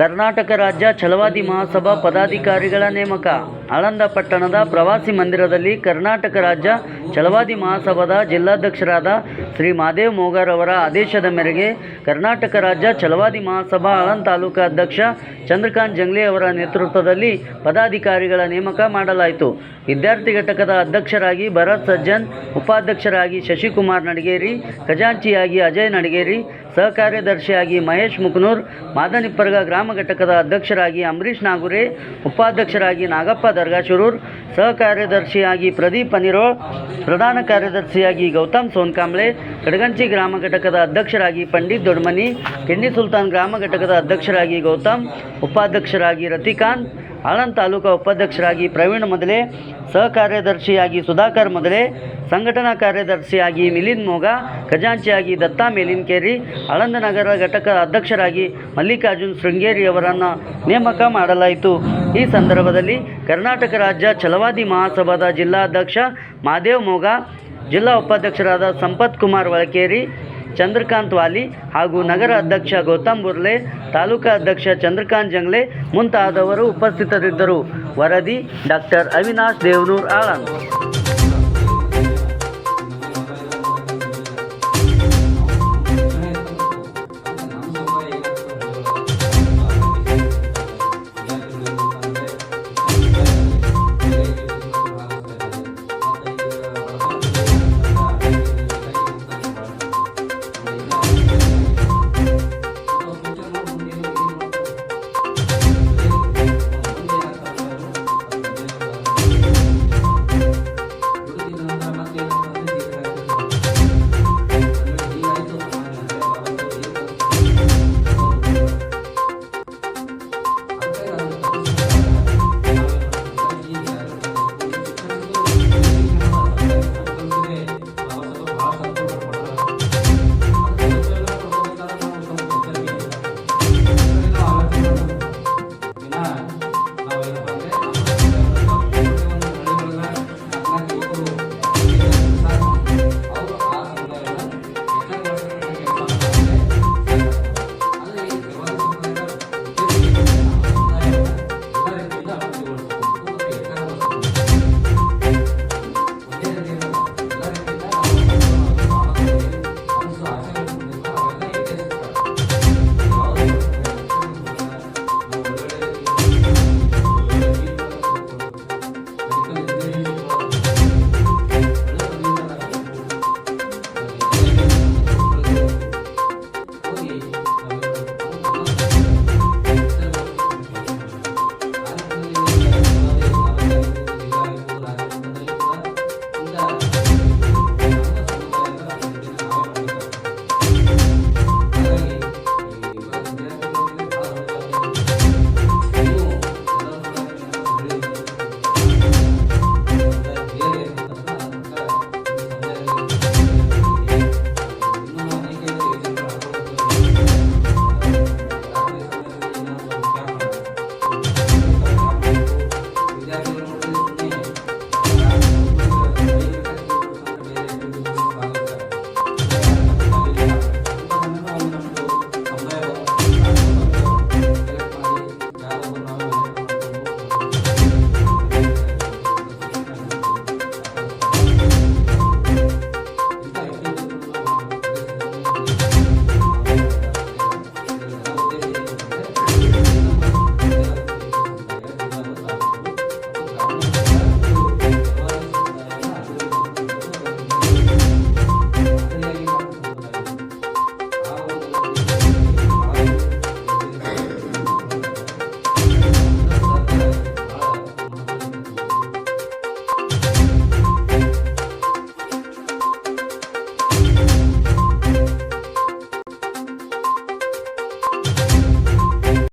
ಕರ್ನಾಟಕ ರಾಜ್ಯ ಛಲವಾದಿ ಮಹಾಸಭಾ ಪದಾಧಿಕಾರಿಗಳ ನೇಮಕ. ಆಳಂದ ಪಟ್ಟಣದ ಪ್ರವಾಸಿ ಮಂದಿರದಲ್ಲಿ ಕರ್ನಾಟಕ ರಾಜ್ಯ ಛಲವಾದಿ ಮಹಾಸಭಾದ ಜಿಲ್ಲಾಧ್ಯಕ್ಷರಾದ ಶ್ರೀ ಮಹಾದೇವ್ ಮೋಗಾರ್ ಅವರ ಆದೇಶದ ಮೇರೆಗೆ ಕರ್ನಾಟಕ ರಾಜ್ಯ ಛಲವಾದಿ ಮಹಾಸಭಾ ಆಳಂದ ತಾಲೂಕಾ ಅಧ್ಯಕ್ಷ ಚಂದ್ರಕಾಂತ್ ಜಂಗ್ಲೆ ಅವರ ನೇತೃತ್ವದಲ್ಲಿ ಪದಾಧಿಕಾರಿಗಳ ನೇಮಕ ಮಾಡಲಾಯಿತು. ವಿದ್ಯಾರ್ಥಿ ಘಟಕದ ಅಧ್ಯಕ್ಷರಾಗಿ ಭರತ್ ಸಜ್ಜನ್, ಉಪಾಧ್ಯಕ್ಷರಾಗಿ ಶಶಿಕುಮಾರ್ ನಡಗೇರಿ, ಖಜಾಂಚಿಯಾಗಿ ಅಜಯ್ ನಡಗೇರಿ ಸಹ ಕಾರ್ಯದರ್ಶಿಯಾಗಿ ಮಹೇಶ್ ಮುಕನೂರ್, ಮಾದನಿಪ್ಪರ್ಗ ಗ್ರಾಮ ಘಟಕದ ಅಧ್ಯಕ್ಷರಾಗಿ ಅಂಬರೀಶ್ ನಾಗುರೆ, ಉಪಾಧ್ಯಕ್ಷರಾಗಿ ನಾಗಪ್ಪ ದರ್ಗಾಶುರೂರ್ ಸಹ ಕಾರ್ಯದರ್ಶಿಯಾಗಿ ಪ್ರದೀಪ್ ಅನಿರೋಳ್, ಪ್ರಧಾನ ಕಾರ್ಯದರ್ಶಿಯಾಗಿ ಗೌತಮ್ ಸೋನ್ಕಾಂಬ್ಳೆ, ಕಡಗಂಚಿ ಗ್ರಾಮ ಘಟಕದ ಅಧ್ಯಕ್ಷರಾಗಿ ಪಂಡಿತ್ ದೊಡ್ಮನಿ, ಕೆಂಡಿ ಸುಲ್ತಾನ್ ಗ್ರಾಮ ಘಟಕದ ಅಧ್ಯಕ್ಷರಾಗಿ ಗೌತಮ್, ಉಪಾಧ್ಯಕ್ಷರಾಗಿ ರತಿಕಾಂತ್ ಆಳಂದ್ ತಾಲೂಕಾ ಉಪಾಧ್ಯಕ್ಷರಾಗಿ ಪ್ರವೀಣ್ ಮೊದಲೇ ಸಹ ಕಾರ್ಯದರ್ಶಿಯಾಗಿ ಸುಧಾಕರ್ ಮೊದಲೇ, ಸಂಘಟನಾ ಕಾರ್ಯದರ್ಶಿಯಾಗಿ ಮಿಲಿಂದ್ ಮೋಗ, ಖಜಾಂಚಿಯಾಗಿ ದತ್ತಾ ಮೇಲಿನ್ಕೇರಿ ಆಳಂದ ನಗರ ಘಟಕ ಅಧ್ಯಕ್ಷರಾಗಿ ಮಲ್ಲಿಕಾರ್ಜುನ್ ಶೃಂಗೇರಿಯವರನ್ನು ನೇಮಕ ಮಾಡಲಾಯಿತು. ಈ ಸಂದರ್ಭದಲ್ಲಿ ಕರ್ನಾಟಕ ರಾಜ್ಯ ಛಲವಾದಿ ಮಹಾಸಭಾದ ಜಿಲ್ಲಾಧ್ಯಕ್ಷ ಮಾದೇವ್ ಮೋಗ, ಜಿಲ್ಲಾ ಉಪಾಧ್ಯಕ್ಷರಾದ ಸಂಪತ್ ಕುಮಾರ್ ಒಳಕೇರಿ ಚಂದ್ರಕಾಂತ್ ವಾಲಿ ಹಾಗೂ ನಗರ ಅಧ್ಯಕ್ಷ ಗೌತಮ್ ಬುರ್ಲೆ, ತಾಲೂಕಾ ಅಧ್ಯಕ್ಷ ಚಂದ್ರಕಾಂತ್ ಜಂಗ್ಲೆ ಮುಂತಾದವರು ಉಪಸ್ಥಿತರಿದ್ದರು. ವರದಿ ಡಾಕ್ಟರ್ ಅವಿನಾಶ್ ದೇವನೂರ್ ಆಳಂದ್.